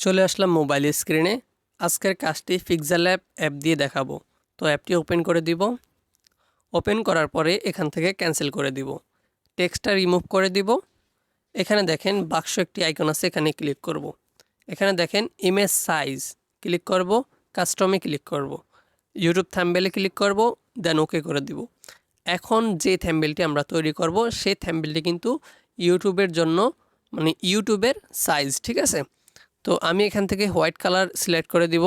চলে আসলাম মোবাইল স্ক্রিনে আজকের কাজটি পিক্সেল অ্যাপ অ্যাপ দিয়ে দেখাবো। তো অ্যাপটি ওপেন করে দিব। ওপেন করার পরে এখান থেকে ক্যান্সেল করে দিব। টেক্সটটা রিমুভ করে দিব। এখানে দেখেন বাক্স একটি আইকন আছে, এখানে ক্লিক করব। এখানে দেখেন ইমেজ সাইজ ক্লিক করব কাস্টমে ক্লিক করব। ইউটিউব থ্যাম্বেলে ক্লিক করব দেন ওকে করে দিব। এখন যে থ্যাম্বেলটি আমরা তৈরি করব, সেই থ্যাম্বেলটি কিন্তু ইউটিউবের জন্য মানে ইউটিউবের সাইজ ঠিক আছে? তো আমি এখান থেকে হোয়াইট কালার সিলেক্ট করে দিব।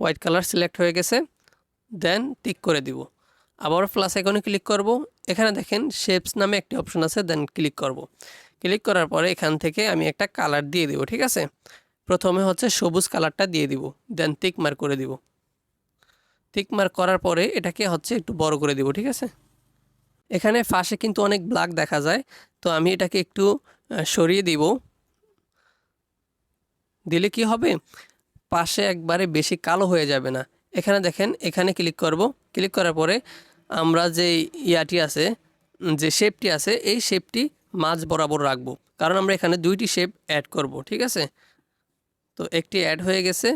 হোয়াইট কালার সিলেক্ট হয়ে গেছে। দেন টিক করে দিব। আবার প্লাস আইকনে ক্লিক করব। এখানে দেখেন শেপস নামে একটি অপশন আছে দেন ক্লিক করব। ক্লিক করার পরে এখান থেকে আমি একটা কালার দিয়ে দিব, ঠিক আছে? প্রথমে হচ্ছে সবুজ কালারটা দিয়ে দিব দেন টিক মার্ক করে দিব। টিক মার্ক করার পরে এটাকে হচ্ছে একটু বড় করে দিব, ঠিক আছে? এখানে ফাঁসে কিন্তু অনেক ব্ল্যাক দেখা যায়, তো আমি এটাকে একটু সরিয়ে দিব। দিলে কি হবে? পাশে একবারে বেশি কালো হয়ে যাবে না। এখানে দেখেন, এখানে ক্লিক করব। ক্লিক করার পরে আমরা যে ইয়াটি আছে, যে শেপটি আছে, এই শেপটি মাঝ বরাবর রাখব। কারণ আমরা এখানে দুইটি শেপ অ্যাড করব, ঠিক আছে? তো একটি অ্যাড হয়ে গেছে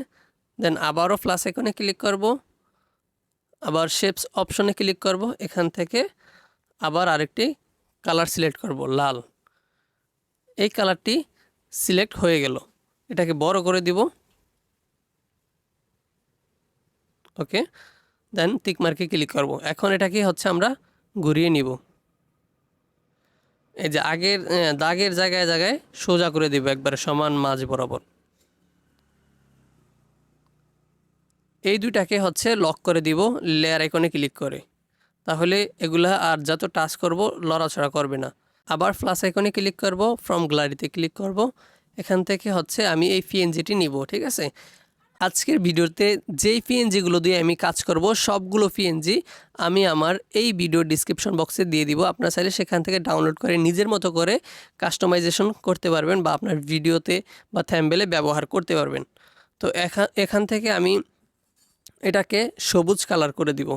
দেন আবারও প্লাস এখানে ক্লিক করব। আবার শেপস অপশনে ক্লিক করব। এখান থেকে আবার আরেকটি কালার সিলেক্ট করব, লাল। এই কালারটি সিলেক্ট হয়ে গেল। এটাকে বড় করে দিব। ওকে, দেন টিক মার্কে ক্লিক করব। এখন এটাকে হচ্ছে আমরা ঘুরিয়ে নিব। এই যে আগের দাগের জায়গায় জায়গায় সোজা করে দিব একবারে সমান মাঝ বরাবর। এই দুইটাকে হচ্ছে লক করে দিব লেয়ার আইকনে ক্লিক করে। তাহলে এগুলা আর যত টাচ করব, লড়াছড়া করবে না। আবার ফ্লাস আইকনে ক্লিক করব ফ্রম গ্যালারিতে ক্লিক করব। এখান থেকে হচ্ছে আমি এই পিএনজিটি নিব, ঠিক আছে? আজকের ভিডিওতে যেই পিএনজিগুলো দিয়ে আমি কাজ করব, সবগুলো পিএনজি আমি আমার এই ভিডিও ডিসক্রিপশন বক্সে দিয়ে দিব। আপনার চাইলে সেখান থেকে ডাউনলোড করে নিজের মতো করে কাস্টমাইজেশন করতে পারবেন বা আপনার ভিডিওতে বা থ্যাম্বেলে ব্যবহার করতে পারবেন। তো এখান এখান থেকে আমি এটাকে সবুজ কালার করে দিব।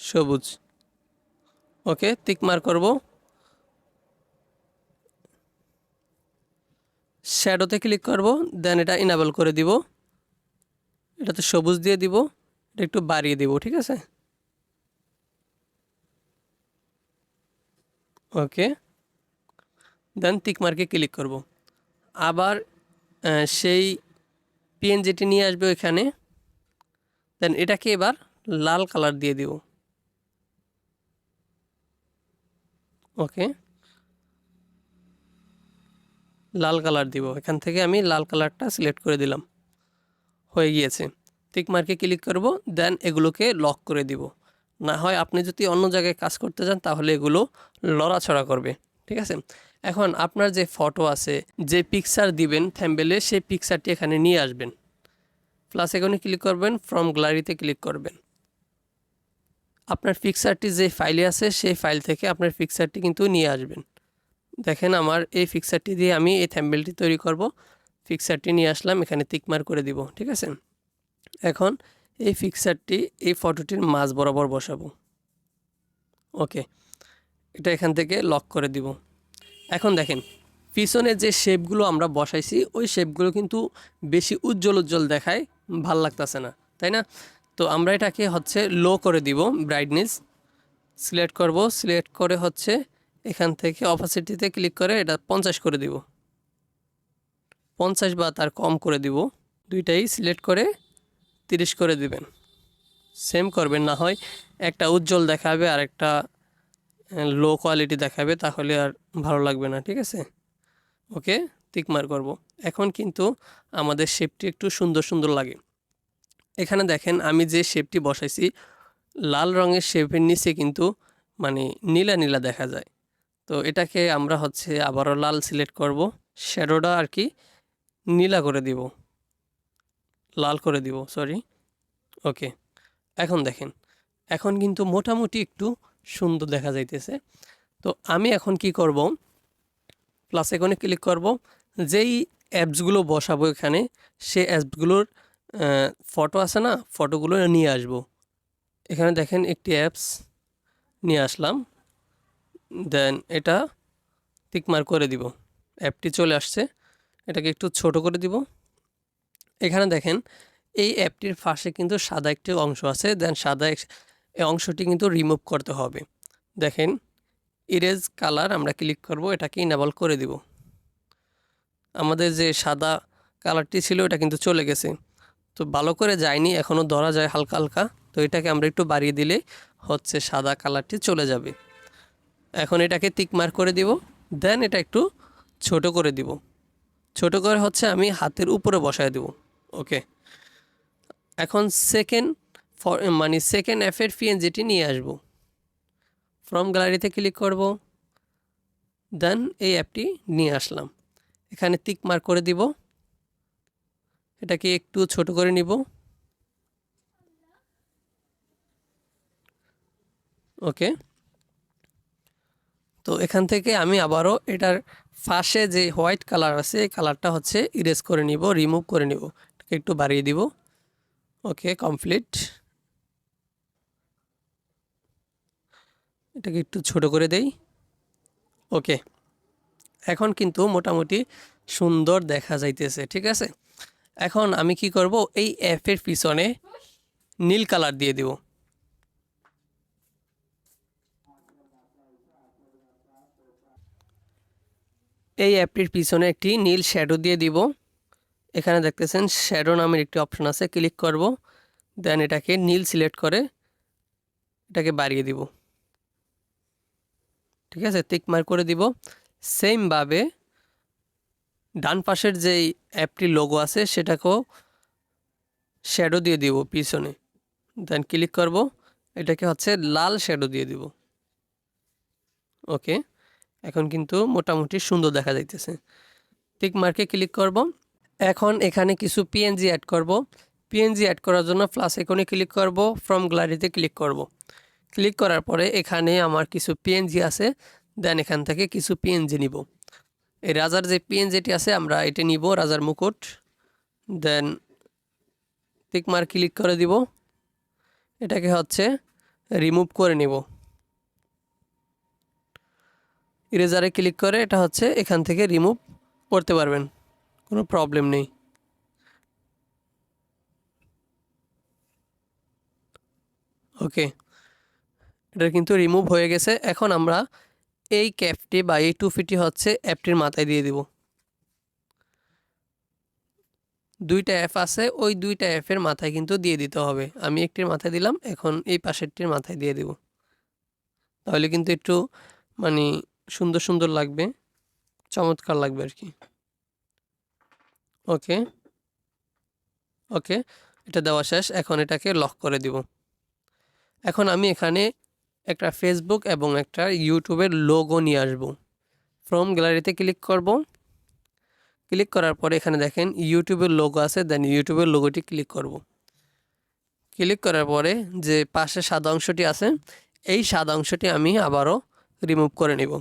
সবুজ। ওকে টিকমার করব। শ্যাডোতে ক্লিক করব দেন এটা ইনাবল করে দিব। এটাতে সবুজ দিয়ে দিব, এটা একটু বাড়িয়ে দিব, ঠিক আছে? ওকে দেন টিকমার্কে ক্লিক করব। আবার সেই পিএনজিটি নিয়ে আসবে ওইখানে। দেন এটাকে এবার লাল কালার দিয়ে দিব। ওকে লাল কালার দিব। এখান থেকে আমি লাল কালারটা সিলেক্ট করে দিলাম। হয়ে গিয়েছে। টিক মার্কে ক্লিক করব, দেন এগুলোকে লক করে দিব। না হয় আপনি যদি অন্য জায়গায় কাজ করতে যান, তাহলে এগুলো লড়াছড়া করবে। ঠিক আছে? এখন আপনার যে ফটো আছে, যে পিকচার দিবেন থ্যাম্বেলে সেই পিকচারটি এখানে নিয়ে আসবেন। প্লাস এখানে ক্লিক করবেন ফ্রম গ্যালারিতে ক্লিক করবেন। আপনার পিকচারটি যে ফাইলে আছে, সেই ফাইল থেকে আপনার পিকচারটি কিন্তু নিয়ে আসবেন। দেখেন আমার এই পিকচারটি দিয়ে আমি এই থ্যাম্বেলটি তৈরি করব। পিকচারটি নিয়ে আসলাম, এখানে তিকমার করে দিব, ঠিক আছে? এখন এই ফিক্সারটি এই ফটোটির মাঝ বরাবর বসাবো। ওকে, এটা এখান থেকে লক করে দিব। এখন দেখেন পিছনে যে শেপগুলো আমরা বসাইছি, ওই শেপগুলো কিন্তু বেশি উজ্জ্বল উজ্জ্বল দেখায়, ভালো লাগতেছে না, তাই না? তো আমরা এটাকে হচ্ছে লো করে দিব ব্রাইটনেস সিলেক্ট করব সিলেক্ট করে হচ্ছে এখান থেকে অপাসিটিতে ক্লিক করে এটা পঞ্চাশ করে দিব। পঞ্চাশ বা তার কম করে দিব। দুইটাই সিলেক্ট করে তিরিশ করে দিবেন। সেম করবেন, না হয় একটা উজ্জ্বল দেখাবে আর একটা লো কোয়ালিটি দেখাবে, তাহলে আর ভালো লাগবে না, ঠিক আছে? ওকে তিকমার করব। এখন কিন্তু আমাদের শেপটি একটু সুন্দর সুন্দর লাগে। এখানে দেখেন, আমি যে শেপটি বসাইছি, লাল রঙের শেপের নিচে কিন্তু মানে নীলা নীলা দেখা যায়। তো এটাকে আমরা হচ্ছে আবারও লাল সিলেক্ট করব, শ্যাডোটা আর কি নীলা করে দিব। লাল করে দিব সরি ওকে এখন দেখেন, এখন কিন্তু মোটামুটি একটু সুন্দর দেখা যাইতেছে। তো আমি এখন কি করব প্লাস এখানে ক্লিক করব, যেই অ্যাপসগুলো বসাবো এখানে সে অ্যাপসগুলোর ফটো আছে না ফটোগুলো নিয়ে আসব। এখানে দেখেন একটি অ্যাপস নিয়ে আসলাম। দেন এটা টিকমার করে দিব। অ্যাপটি চলে আসছে, এটাকে একটু ছোট করে দিব। এখানে দেখেন, এই অ্যাপটির পাশে কিন্তু সাদা একটি অংশ আছে, দেন সাদা এই অংশটি কিন্তু রিমুভ করতে হবে। দেখেন ইরেজ কালার আমরা ক্লিক করব, এটাকে ইনাবল করে দিব। আমাদের যে সাদা কালারটি ছিল, এটা কিন্তু চলে গেছে। তো ভালো করে যায়নি এখনও ধরা যায় হালকা হালকা, তো এটাকে আমরা একটু বাড়িয়ে দিলে হচ্ছে সাদা কালারটি চলে যাবে। এখন এটাকে তিক মার করে দিব দেন এটা একটু ছোট করে দিব। ছোট করে হচ্ছে আমি হাতের উপরে বসায় দেব ওকে এখন সেকেন্ড ফর মানে সেকেন্ড অ্যাফের পিএনজিটি নিয়ে আসব। ফ্রম গ্যালারিতে ক্লিক করব দেন এই অ্যাপটি নিয়ে আসলাম। এখানে তিক মার্ক করে দিব, এটাকে একটু ছোট করে নিব। ওকে তো এখান থেকে আমি আবারও এটার ফাঁসে যে হোয়াইট কালার আছে, এই কালারটা হচ্ছে ইরেজ করে নিব, রিমুভ করে নিব। এটাকে একটু বাড়িয়ে দিব। Okay, complete. এটাকে একটু ছোট করে দেই। ওকে, এখন কিন্তু মোটামুটি সুন্দর দেখা যাইতেছে, ঠিক আছে? এখন আমি কি করব, এই অ্যাপের পিছনে নীল কালার দিয়ে দিব। এই অ্যাপটির পিছনে একটি নীল শ্যাডো দিয়ে দিব। এখানে দেখতেছেন শ্যাডো নামের একটি অপশন আছে ক্লিক করব। দেন এটাকে নীল সিলেক্ট করে এটাকে বাড়িয়ে দিব। ঠিক আছে তিক মার করে দিব। সেমভাবে ডান পাশের যেই অ্যাপটি লোগো আছে, সেটাকেও শ্যাডো দিয়ে দিব পিছনে। দেন ক্লিক করব। এটাকে হচ্ছে লাল শ্যাডো দিয়ে দিব। ওকে এখন কিন্তু মোটামুটি সুন্দর দেখা যাইতেছে। টিক মার্কে ক্লিক করব। এখন এখানে কিছু পিএনজি অ্যাড করব। পিএনজি অ্যাড করার জন্য প্লাস এখানে ক্লিক করব ফ্রম গ্যালারিতে ক্লিক করব। ক্লিক করার পরে এখানে আমার কিছু পিএনজি আছে দেন এখান থেকে কিছু পিএনজি নিব। এই রাজার যে পিএনজিটি আছে, আমরা এটা নিব, রাজার মুকুট। দেন টিক মার্ক ক্লিক করে দিব। এটাকে হচ্ছে রিমুভ করে নিব। ইরেজারে ক্লিক করে এটা হচ্ছে এখান থেকে রিমুভ করতে পারবেন। কোনো প্রবলেম নেই। ওকে এটা কিন্তু রিমুভ হয়ে গেছে। এখন আমরা এই ক্যাপটি বা এই টুফিটি হচ্ছে অ্যাপটির মাথায় দিয়ে দিব। দুইটা অ্যাপ আছে, ওই দুইটা অ্যাপের মাথায় কিন্তু দিয়ে দিতে হবে। আমি একটির মাথায় দিলাম, এখন এই পাশেরটির মাথায় দিয়ে দিব। তাহলে কিন্তু একটু মানে সুন্দর সুন্দর লাগবে। চমৎকার লাগবে আর কি। ওকে। ওকে, এটা দেওয়া শেষ। এখন এটাকে লক করে দিব। এখন আমি এখানে একটা ফেসবুক এবং একটা ইউটিউবের লোগো নিয়ে আসব। ফ্রম গ্যালারিতে ক্লিক করব। ক্লিক করার পরে এখানে দেখেন ইউটিউবের লোগো আছে দেন ইউটিউবের লোগোটি ক্লিক করব। ক্লিক করার পরে যে পাশে সাদা অংশটি আছে, এই সাদা অংশটি আমি আবারও রিমুভ করে নিব।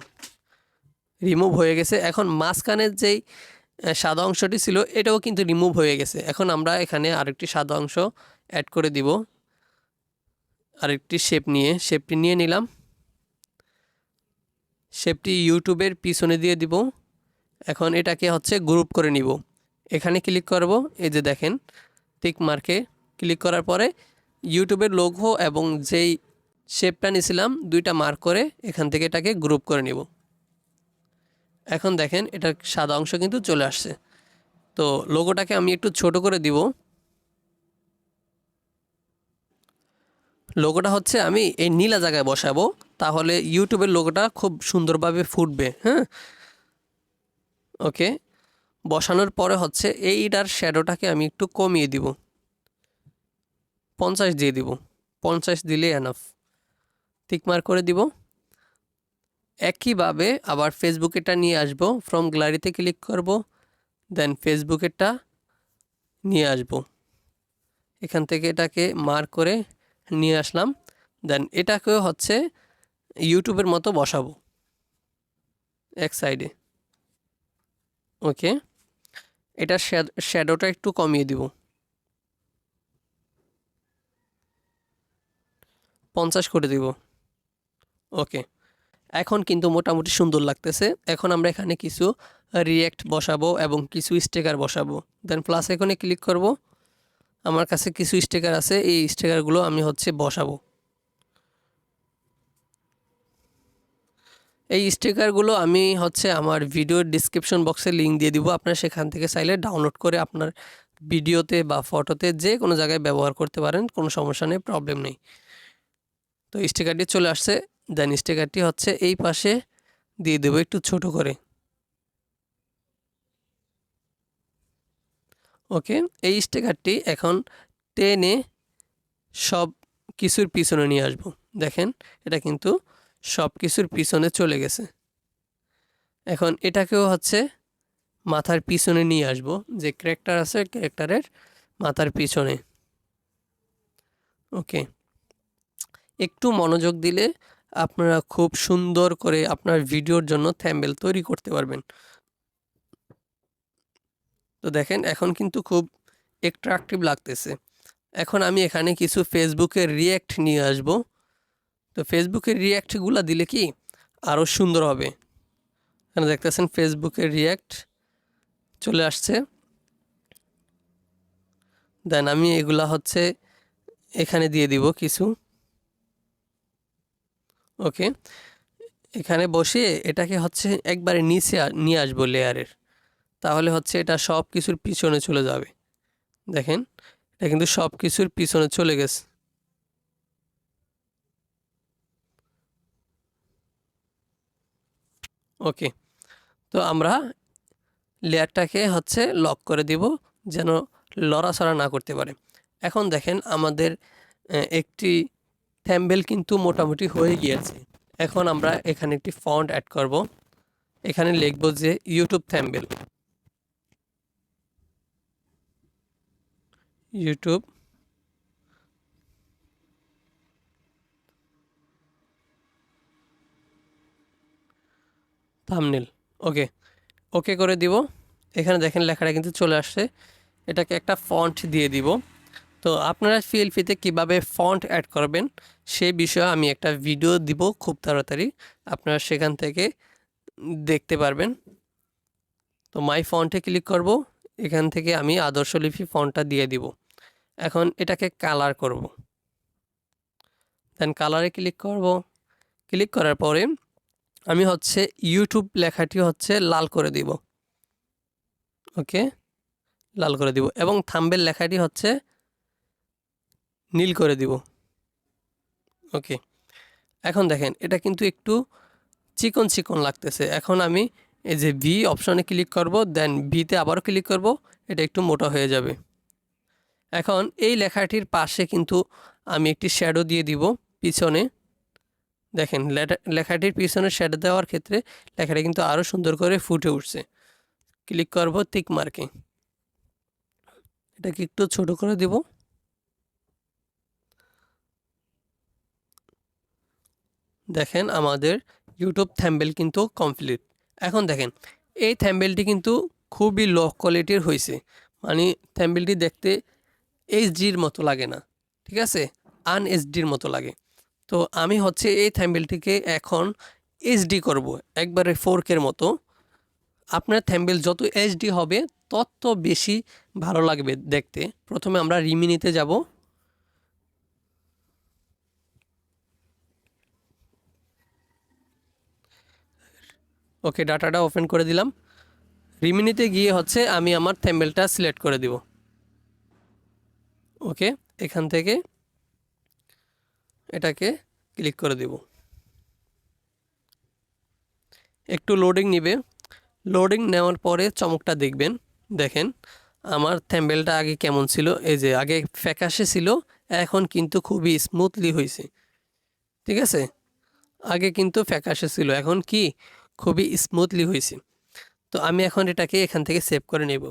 রিমুভ হয়ে গেছে। এখন মাঝখানের যেই সাদা অংশটি ছিল, এটাও কিন্তু রিমুভ হয়ে গেছে। এখন আমরা এখানে আরেকটি সাদা অংশ অ্যাড করে দিব। আরেকটি শেপ নিয়ে শেপটি নিয়ে নিলাম। শেপটি ইউটিউবের পিছনে দিয়ে দিব। এখন এটাকে হচ্ছে গ্রুপ করে নিব। এখানে ক্লিক করব, এই যে দেখেন টিক মার্কে ক্লিক করার পরে ইউটিউবের লোগো এবং যেই শেপটা নিয়েছিলাম, দুইটা মার্ক করে এখান থেকে এটাকে গ্রুপ করে নিব। এখন দেখেন, এটার সাদা অংশ কিন্তু চলে আসছে। তো লোগোটাকে আমি একটু ছোট করে দিব। লোগোটা হচ্ছে আমি এই নীলা জায়গায় বসাবো, তাহলে ইউটিউবের লোগোটা খুব সুন্দরভাবে ফুটবে হ্যাঁ? ওকে, বসানোর পরে হচ্ছে এইটার শ্যাডোটাকে আমি একটু কমিয়ে দিব। পঞ্চাশ দিয়ে দিব। পঞ্চাশ দিলে এনাফ টিকমার করে দিব। একইভাবে আবার ফেসবুকেরটা নিয়ে আসব। ফ্রম গ্যালারিতে ক্লিক করব দেন ফেসবুকেরটা নিয়ে আসব। এখান থেকে এটাকে মার্ক করে নিয়ে আসলাম। দেন এটাকেও হচ্ছে ইউটিউবের মতো বসাবো। এক সাইডে ওকে এটা শ্যাডোটা একটু কমিয়ে দিব। পঞ্চাশ করে দিব। ওকে। এখন কিন্তু মোটামুটি সুন্দর লাগতেছে। এখন আমরা এখানে কিছু রিয়্যাক্ট বসাবো এবং কিছু স্টিকার বসাবো। দেন প্লাস এখানে ক্লিক করব। আমার কাছে কিছু স্টিকার আছে। এই স্টিকারগুলো আমি হচ্ছে বসাবো। এই স্টিকারগুলো আমি হচ্ছে আমার ভিডিওর ডিসক্রিপশন বক্সে লিঙ্ক দিয়ে দিব। আপনারা সেখান থেকে চাইলে ডাউনলোড করে আপনার ভিডিওতে বা ফটোতে যে কোনো জায়গায় ব্যবহার করতে পারেন। কোনো সমস্যা নেই প্রবলেম নেই। তো স্টিকারটি চলে আসছে। দেন স্টিকারটি হচ্ছে এই পাশে দিয়ে দেবো একটু ছোট করে। ওকে, এই স্টিকারটি এখন টেনে সব কিছুর পিছনে নিয়ে আসব। দেখেন, এটা কিন্তু সব কিছুর পিছনে চলে গেছে। এখন এটাকেও হচ্ছে মাথার পিছনে নিয়ে আসব, যে ক্যারেক্টার আছে ক্যারেক্টারের মাথার পিছনে। ওকে, একটু মনোযোগ দিলে আপনারা খুব সুন্দর করে আপনার ভিডিওর জন্য থ্যাম্বেল তৈরি করতে পারবেন। তো দেখেন, এখন কিন্তু খুব অ্যাট্রাকটিভ লাগতেছে। এখন আমি এখানে কিছু ফেসবুকের রিয়্যাক্ট নিয়ে আসব। তো ফেসবুকের রিয়্যাক্টগুলো দিলে কি আরও সুন্দর হবে। এখানে দেখতেছেন ফেসবুকের রিয়্যাক্ট চলে আসছে। দেন আমি এগুলা হচ্ছে এখানে দিয়ে দিব কিছু। ওকে? এখানে বসে এটাকে হচ্ছে একবারে নিচে নিয়ে আসব লেয়ারের তাহলে হচ্ছে এটা সব কিছুর পিছনে চলে যাবে। দেখেন, এটা কিন্তু সব কিছুর পিছনে চলে গেছে। ওকে, তো আমরা লেয়ারটাকে হচ্ছে লক করে দিব যেন লড়াছড়া না করতে পারে। এখন দেখেন আমাদের একটি থ্যাম্বেল কিন্তু মোটামুটি হয়ে গিয়েছে। এখন আমরা এখানে একটি ফন্ট অ্যাড করব। এখানে লিখব যে YouTube thumbnail YouTube thumbnail okay okay করে দিব। এখানে দেখেন লেখাটা কিন্তু চলে আসছে। এটাকে একটা ফন্ট দিয়ে দিব। তো আপনারা ফিতে কীভাবে ফন্ট অ্যাড করবেন, সে বিষয়ে আমি একটা ভিডিও দিব খুব তাড়াতাড়ি। আপনারা সেখান থেকে দেখতে পারবেন। তো মাই ফন্টে ক্লিক করব, এখান থেকে আমি আদর্শ লিপি ফন্টটা দিয়ে দিব। এখন এটাকে কালার করব। দেন কালারে ক্লিক করব। ক্লিক করার পরে আমি হচ্ছে ইউটিউব লেখাটি হচ্ছে লাল করে দিব। ওকে লাল করে দিব। এবং থাম্বেল লেখাটি হচ্ছে নীল করে দিব। ওকে। এখন দেখেন, এটা কিন্তু একটু চিকন চিকন লাগতেছে। এখন আমি এই যে ভি অপশনে ক্লিক করব দেন ভিতে আবারও ক্লিক করব, এটা একটু মোটা হয়ে যাবে। এখন এই লেখাটির পাশে কিন্তু আমি একটি শ্যাডো দিয়ে দিব পিছনে। দেখেন লেখাটির পিছনে শ্যাডো দেওয়ার ক্ষেত্রে লেখাটা কিন্তু আরও সুন্দর করে ফুটে উঠছে। ক্লিক করব তিক মার্কে এটাকে একটু ছোট করে দেব। দেখেন আমাদের ইউটিউব থ্যাম্বেল কিন্তু কমপ্লিট এখন দেখেন, এই থ্যাম্বেলটি কিন্তু খুবই লো কোয়ালিটির হয়েছে মানে থ্যাম্বেলটি দেখতে এইচডির মতো লাগে না, ঠিক আছে? আন এইচডির মতো লাগে। তো আমি হচ্ছে এই থ্যাম্বেলটিকে এখন এইচডি করব, একবারে ফোরকের মতো। আপনার থ্যাম্বেল যত এইচডি হবে, তত বেশি ভালো লাগবে দেখতে। প্রথমে আমরা রিমিনিতে যাব। ওকে, ডাটাটা ওপেন করে দিলাম। রিমিনিতে গিয়ে হচ্ছে আমি আমার থ্যাম্বেলটা সিলেক্ট করে দিব। ওকে, এখান থেকে এটাকে ক্লিক করে দেব। একটু লোডিং নিবে। লোডিং নেওয়ার পরে চমকটা দেখবেন। দেখেন, আমার থ্যাম্বেলটা আগে কেমন ছিল? এই যে, আগে ফ্যাকাশে ছিল, এখন কিন্তু খুবই স্মুথলি হয়েছে ঠিক আছে? আগে কিন্তু ফ্যাকাশে ছিল। এখন কি? খুবই স্মুথলি হয়েছে। তো আমি এখন এটাকে এখান থেকে সেভ করে নেব।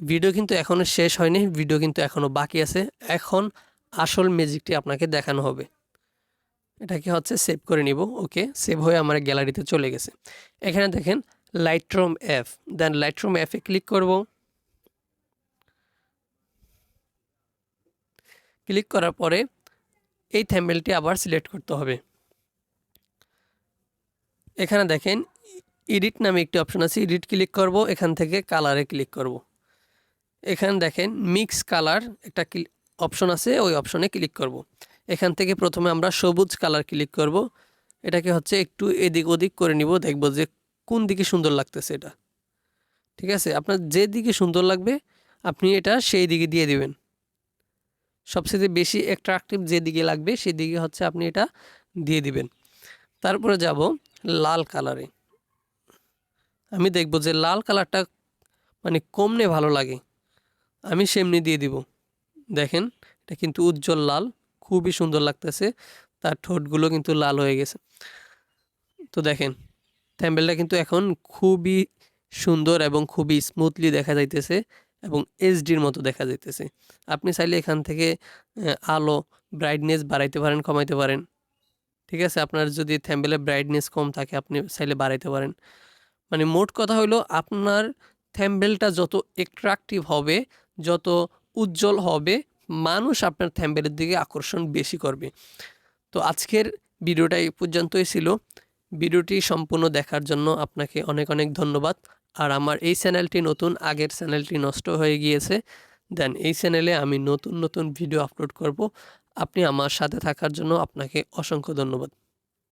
ভিডিও কিন্তু এখনও শেষ হয়নি ভিডিও কিন্তু এখনও বাকি আছে। এখন আসল ম্যাজিকটি আপনাকে দেখানো হবে। এটাকে হচ্ছে সেভ করে নিব ওকে সেভ হয়ে আমার গ্যালারিতে চলে গেছে। এখানে দেখেন লাইট্রুম অ্যাপ দেন লাইট্রুম অ্যাপে ক্লিক করব। ক্লিক করার পরে এই থ্যাম্বেলটি আবার সিলেক্ট করতে হবে। এখানে দেখেন এডিট নামে একটি অপশন আছে এডিট ক্লিক করব, এখান থেকে কালারে ক্লিক করব। এখানে দেখেন মিক্স কালার একটা অপশন আছে, ওই অপশনে ক্লিক করব। এখান থেকে প্রথমে আমরা সবুজ কালার ক্লিক করব। এটাকে হচ্ছে একটু এদিক ওদিক করে নিব, দেখব যে কোন দিকে সুন্দর লাগতেছে এটা। ঠিক আছে? আপনার যে দিকে সুন্দর লাগবে, আপনি এটা সেই দিকে দিয়ে দিবেন। সবচেয়ে বেশি অ্যাট্রাকটিভ যে দিকে লাগবে, সেই দিকে হচ্ছে আপনি এটা দিয়ে দিবেন। তারপরে যাব লাল কালারে। আমি দেখব যে লাল কালারটা মানে কমনে ভালো লাগে। আমি সেমনি দিয়ে দিব। দেখেন, এটা কিন্তু উজ্জ্বল লাল, খুবই সুন্দর লাগতেছে। তার ঠোঁটগুলো কিন্তু লাল হয়ে গেছে। তো দেখেন থ্যাম্বেলটা কিন্তু এখন খুবই সুন্দর এবং খুবই স্মুথলি দেখা যাইতেছে এবং এইচডির মতো দেখা যাইতেছে। আপনি চাইলে এখান থেকে আলো ব্রাইটনেস বাড়াইতে পারেন, কমাইতে পারেন। ঠিক আছে? আপনার যদি থ্যাম্বেলের ব্রাইটনেস কম থাকে, আপনি চাইলে বাড়াইতে পারেন। মানে মোট কথা হলো আপনার থ্যাম্বেলটা যত অ্যাট্রাকটিভ হবে, যত উজ্জ্বল হবে, মানুষ আপনার থ্যাম্বেলের দিকে আকর্ষণ বেশি করবে। তো আজকের ভিডিওটা এই পর্যন্তই ছিল। ভিডিওটি সম্পূর্ণ দেখার জন্য আপনাকে অনেক অনেক ধন্যবাদ। আর আমার এই চ্যানেলটি নতুন, আগের চ্যানেলটি নষ্ট হয়ে গিয়েছে। দেন এই চ্যানেলে আমি নতুন নতুন ভিডিও আপলোড করব। আপনি আমার সাথে থাকার জন্য আপনাকে অসংখ্য ধন্যবাদ।